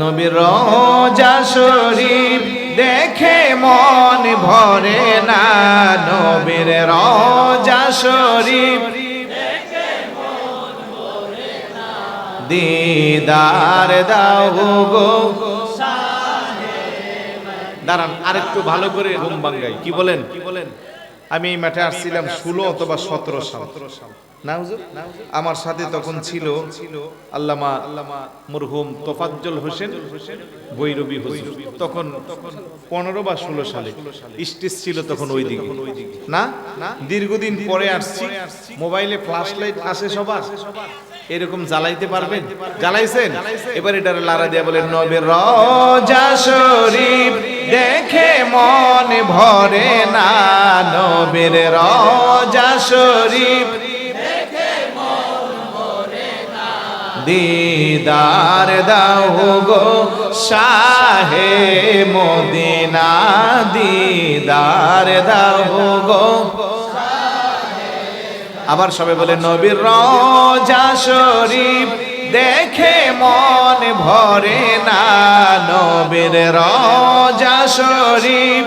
নবীর রোজা শরীফ দেখে মন ভরে না। নবীর রোজা শরীফ দিদার দাও গো। দাঁড়ান, আরেকটু ভালো করে ঘুম ভাঙ্গাই। কি বলেন কি বলেন? আমি এই মাঠে আসছিলাম ষোলো অথবা সতেরো সাল। আমার সাথে তখন ছিল আল্লামা মরহুম তোফাজ্জল হোসেন, বৈরবী হুজুর। তখন পনেরো বা ষোলো সালে স্টেজ ছিল তখন ওই দিকে। না? দীর্ঘদিন পরে আসছি, মোবাইলে ফ্ল্যাশ লাইট আসে সবার। এরকম জ্বালাইতে পারবেন? জ্বালাইছেন? এবার এটার লারা দিয়া বলেন, নবের রজা শরীফ দেখে মন ভরে না, নবের রজা শরীফ। দিদার দাও গো শাহে মদিনা, দিদার দাও গো আবার সবে বলে, নবীর রজা শরীফ। দেখে মন ভরে না নবীর রজা শরীফ।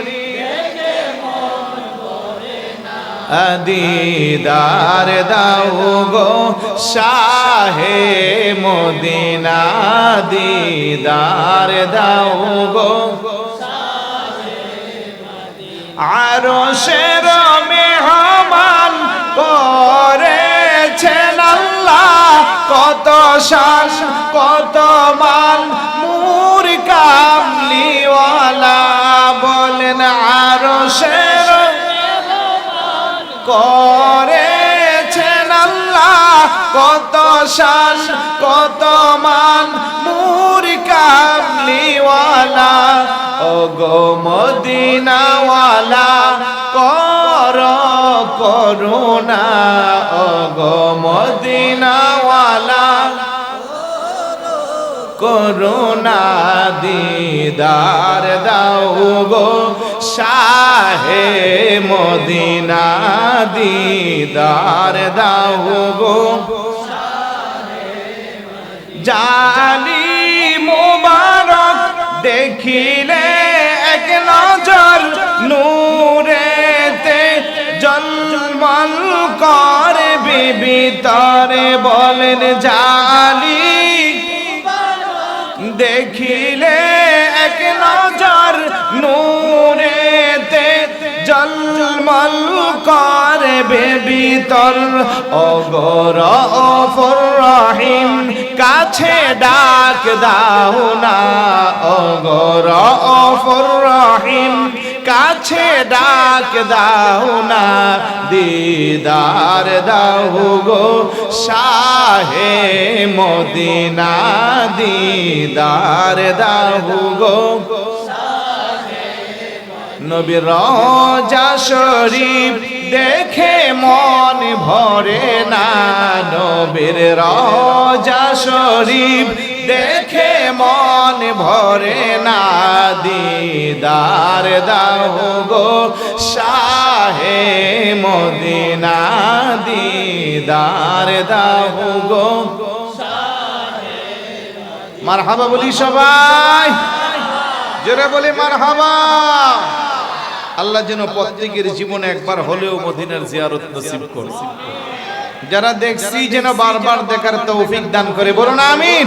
দিদার দাও গো শাহে মদিনা, দিদার দাও গো। আরও শের শান কত মান মুর কামলিওয়ালা বলেন আরও শের করেছেন আল্লাহ কত শান, কত মান মুর কামলিওয়ালা। ও গো মদিনাওয়ালা, কর করুণা ও গো মদিনাওয়ালা। করুণা দিদার দাও গো শাহে মদিনা দিদার দাও গো জালি মোবারক দেখিলে এক নজর নূরেতে জন্মল করে বিবিতরে বলেন জালি দেখিলে এক নজর নূরে তে জলমল করবে বিতর অগর অফর রহিম কাছে ডাক দাও না। অগর অফর রহিম কাছে ডাক দাও না, দিদার দাও গো শাহে মদিনা, দিদার দাও গো নবীর রজা শরীফ দেখে মন ভরে না, নবীর রজা শরীফ দেখে মন ভরে না দিদার দাও গো, শাহে মদিনা দিদার দাও গো। মারহাবা বলি সবাই। জোরে বলি মারহাবা। আল্লাহ যেন প্রত্যেকের জীবনে একবার হলেও মদিনার জিয়ারত নসিব করে যারা দেখছি যেন বারবার দেখার তৌফিক দান করে, বলুন আমিন।